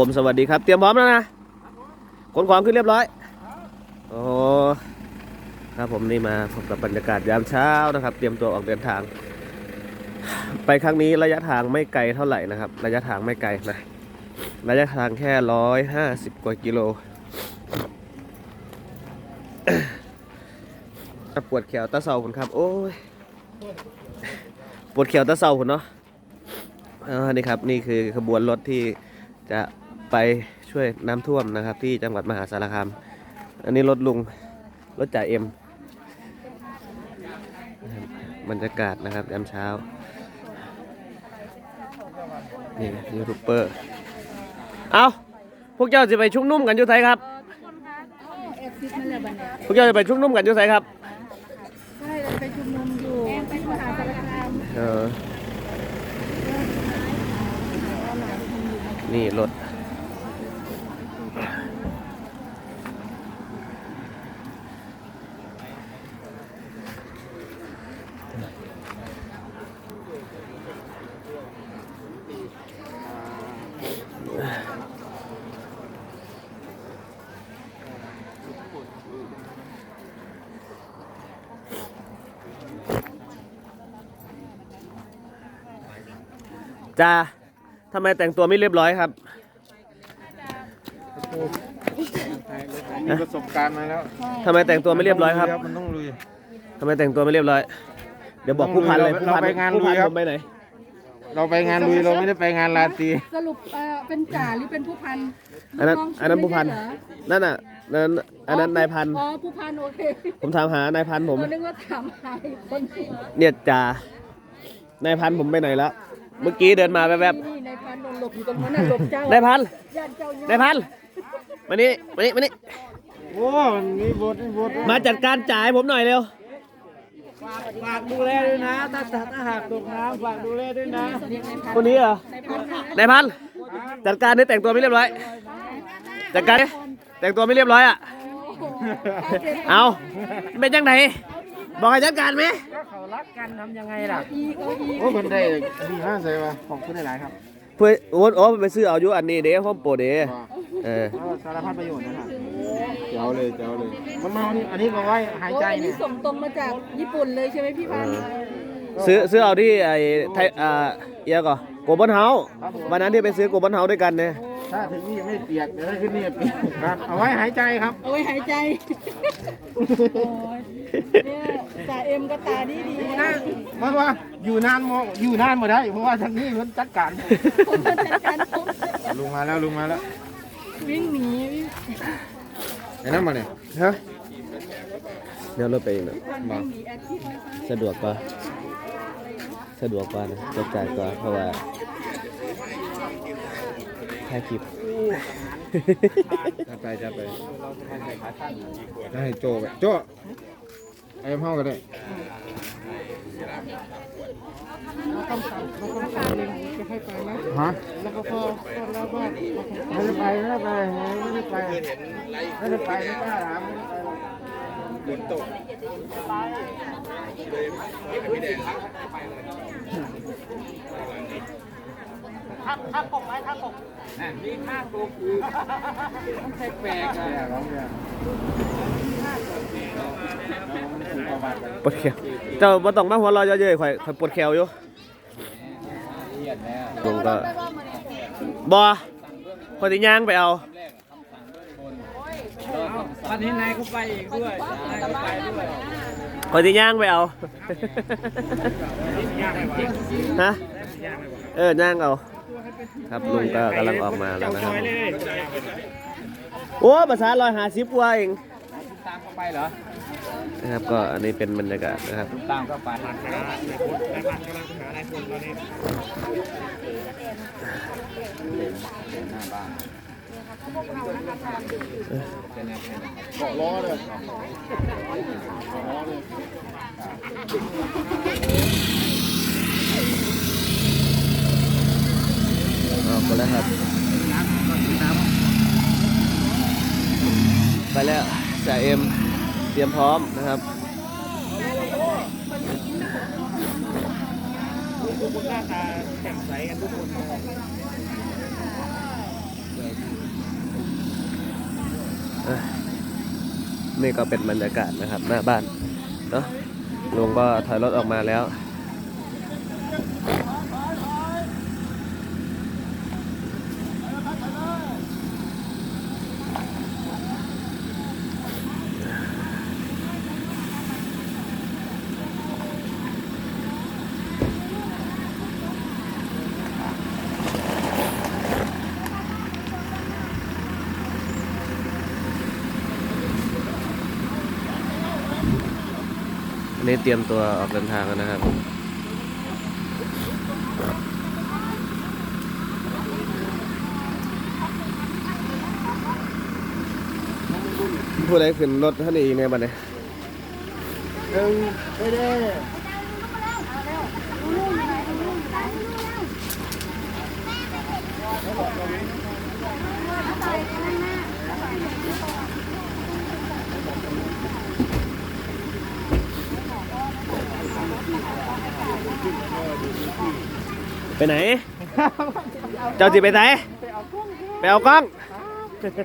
ผมสวัสดีครับ เตรียมพร้อมแล้วนะขนของขึ้นเรียบร้อยโอ้ครับผมนี่มาพบกับบรรยากาศยามเช้านะครับ เตรียมตัวออกเดินทาง ไปครั้งนี้ระยะทางไม่ไกลเท่าไหร่นะครับ ระยะทางไม่ไกลนะระยะทางแค่ร้อยห้าสิบกว่ากิโลปวดแขวตาเสาคุณครับ โอ้ยปวดแขวตาเสาคุณเนาะอ่านี่ครับ นี่คือขบวนรถที่จะ ไปช่วยน้ำท่วมนะครับ ที่จังหวัดมหาสารคาม อันนี้รถลุงรถจ่าเอ็มบรรยากาศนะครับยามเช้านี่ยูทูบเบอร์เอาพวกเจ้าจะไปชุกนุ่มกันอยู่ไสครับพวกเจ้าจะไปชุกนุ่มกันอยู่ไสครับใช่เราไปชุมนุมอยู่ที่มหาสารคามเออนี่รถ จ้าทำไมแต่งตัวไม่เรียบร้อยครับ มีประสบการณ์มาแล้วทำไมแต่งตัวไม่เรียบร้อยครับ มันต้องลุย ทำไมแต่งตัวไม่เรียบร้อย เดี๋ยวบอกผู้พันเลยผู้พันเราไปงานผู้พันลุยครับ ผมไปไหน เราไปงานลุยเราไม่ได้ไปงานลาตรีสรุปเอ่อเป็นจ่าหรือเป็นผู้พันอันนั้นลูกงอันนั้นผู้พัน ไม่ใช่เหรอนั่นน่ะ นั่น อันนั้นนายพัน อ๋อผู้พันโอเคผมถามหานายพันผม เรานึกว่าถามหาอีกคนนึงเนี่ยจ่านายพันผมไปไหนแล้ว เมื่อกี้เดินมาแวบนี่นายพันโดนหลบอยู่ตรงนั้นน่ะหลบเจ้าๆนายพันญาติเจ้านายพันมานี่มานี่มานี่โอ้มีบทมีบทมาจัดการจ่ายผมหน่อยเร็ว ฝากดูแลด้วยนะ ถ้าถ้าหากตกน้ำฝากดูแลด้วยนะคนนี้เหรอ นายพันนะนายพันจัดการนี่แต่งตัวไม่เรียบร้อย จัดการดิแต่งตัวไม่เรียบร้อยอะ เอาเป็นยังไง บอกให้จัดการไหมเขารักกันทำยังไงล่ะอีกเอาอีกโอ้คนได้ดีมากเลยว่ะขอบคุณหลายๆครับเพื่อโอ้โอ้ไปซื้อเอาอยู่อันนี้เด้ห้องโปรเด้เออสารพัดประโยชน์นะครับเจ้าเลยเจ้าเลยมันมานี่อันนี้ก็ไว้หายใจโอ้อันเนี่นี้ยส่งตรงมาจากญี่ปุ่นเลยใช่ไหมพี่พันซื้อซื้อเอาที่ไอ้ไทยอ่าเอียก่อนโกลบอลเฮาส์วันนั้นที่ไปซื้อโกลบอลเฮาส์ด้วยกันเนี่ย ถ้าถึงนี่ยังไม่เปียกเดี๋ยวถ้าขึ้นนี่เปียกครับเอาไว้หายใจครับ เอาไว้หายใจ โอ้ยเนี่ยจ่าเอ็มก็ตาดีดีๆนะเพราะว่าอยู่นานมองอยู่นานมาได้ เพราะว่าทางนี้มันจัดการ ผมมาจัดการผมลุงมาแล้วลุงมาแล้ววิ่งหนีวิ่งไอ้นั่นมาเนี่ยฮะเดี๋ยวรถไปเองนะวิ่งหนีแอดที่ไฟฟ้าสะดวกกว่า สะดวกกว่านะจัดจ่ายกว่าเพราะว่า ถ่ายคลิปจัดไปจัดไปให้โจไปโจไอ้พ่อกันเลยฮะแล้วก็พอพอแล้วว่าไม่ได้ไปไม่ได้ไปไม่ได้ไปไม่ได้ไปไม่กล้าถามไม่ได้ไป แปลกๆอะร้องเนี่ยปวดแขวเจ้าบ่ต้องมาหัวเราะเยอะๆข่อยข่อยปวดแขวอยู่ลุงก็บ่ข่อยสิย่างไปเอาวันนี้นายเขาไปอีกด้วยนายเขาไปด้วยข่อยสิย่างไปเอา ฮะ เออย่างเอา ครับลุงก็กำลังออกมาแล้วนะครับ โอ้ภาษาร้อยหาสิบกว่าเองตามเขาไปเหรอ นะครับก็อันนี้เป็นบรรยากาศนะครับ ตามเขาไปล้อเลยอ อกมาแล้วครับ ไปแล้วจ่าเอ็มเตรียมพร้อมนะครับทุกคนหน้าตาแจ่มใสกันทุกคนนี่ก็เป็นบรรยากาศนะครับ หน้าบ้านเนาะลุงก็ถอยรถออกมาแล้ว นนี้เตรียมตัวออกเดินทางแล้วนะครับผู้ใดขึ้นรถท่านอีกในบัดนี้หนึ่งไม่ได้ ไปไหน เจ้าจิไปไหน ไปเอากล้อง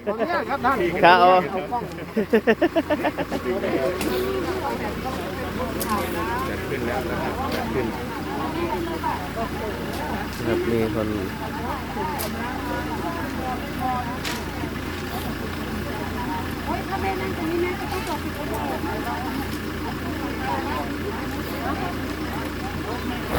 ขออนุญาตครับท่านผมครับเอาเอากล้องครับมีคนเอ่อ呃ต้นฮักต้นฮักต้น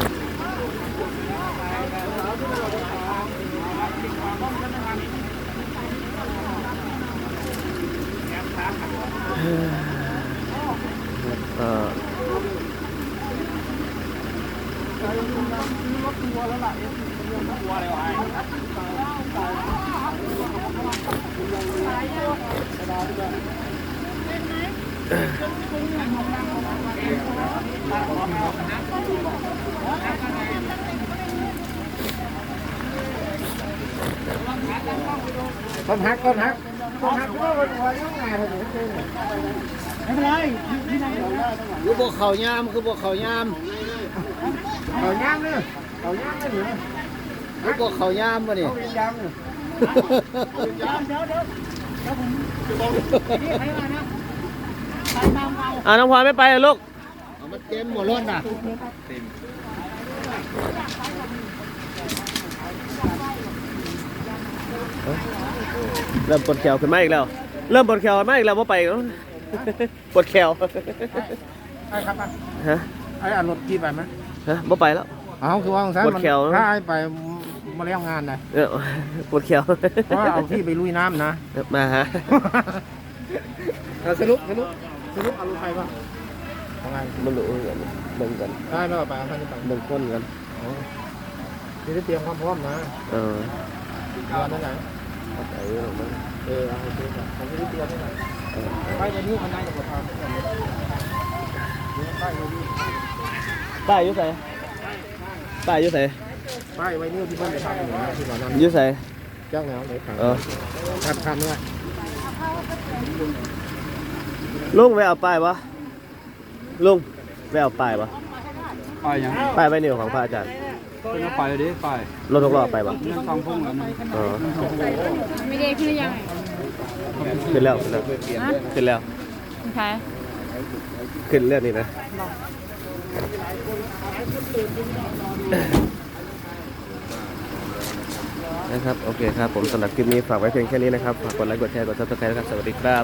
ฮักก็วันวันยัง ไงเหรอไม่เป็นไรคือพวกเขายามคือพวกเขายามเขายามเนี่ยเขายามเนี่ยเหรอคือพวกเขายามป่ะนี่เขายามเนี่ยยามเดี๋ยวเดี๋ยวเดี๋ยวผมจะบอกนี่ใครมานะใครตามเอาอ่าน้องพลอยไม่ไปเหรอลูกเอามาเต็มหมดรถอะเริ่มปวดแขวขึ้นมาอีกแล้ว เริ่มปวดแขวขึ้นมาอีกแล้วว่าไปเนาะปวดแขวไอ้ครับอะฮะไอ้อันรถกี่ไปไหมฮะบ่ไปแล้วเอาคือว่าของฉันปวดมันแขวนะถ้าไอ้ไปมาเลี้ยงงานนะเออปวดแขวเพราะว่าเอาพี่ไปลุยน้ำนะมาฮะเอาสรุปสรุปสรุปเอาลูกใครบ้างของไงมันดูกันเบิ่งกันได้ไม่เอาไปเอาท่านนี้ไปเบิ่งก้นกันนี่ได้เตรียมความพร้อมนะเออ เดือนนั้ไหนเอาไปเอาไปเออเอาไปก่อนผมไม่ได้เตียที่ไหนไปในนี้มันได้กับทางทุกคนเลยนี่ป้ายไปอยุ่ใส่ป้ายอยุ่ใส่ป้ายไว้นี่ที่บ้านจะทำอยู่นะที่ก่อนนั้นอยุ่ใส่จ้างแล้วเลยครับเออขัดขัดเนี่ยลุงไปเอาป้ายวะลุงไปเอาป้ายวะไปยังป้ายไว้นิ้วของพระอาจารย์ เป็นเอาไปเลยดิไปรถทุกรอบไปปะเรื่องฟังพุ่งแล้วนะเออไม่ได้ขึ้นยังขึ้นแล้วขึ้นแล้วขึ้นแล้วใช่ขึ้นเรื่องนี้นะนะครับ โอเคครับ ผมสำหรับคลิปนี้ฝากไว้เพียงแค่นี้นะครับ ฝากกดไลค์ กดแชร์ กดซับสไครต์นะครับ สวัสดีครับ